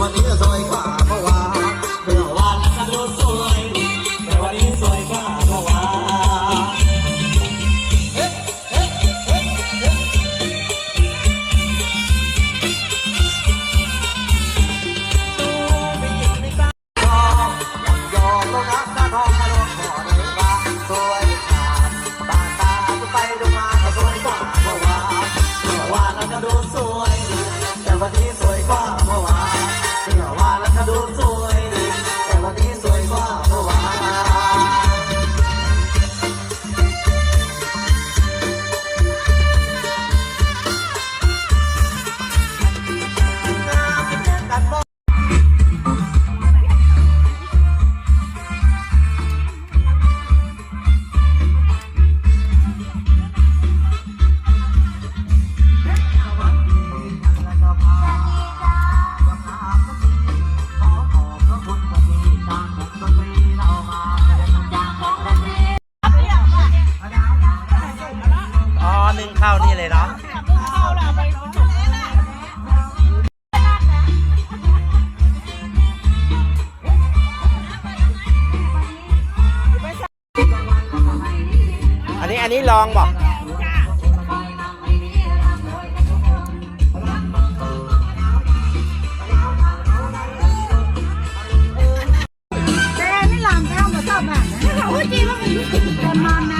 วันนี้ยว่าเมื่อย นึ่งข้าวนี่เลยเนาะอันนี้อันนี้ลองบอกแต่ไม่ลองแก้วมาชอบแบบนั้นเขาจริว่ามันแต่มันนะ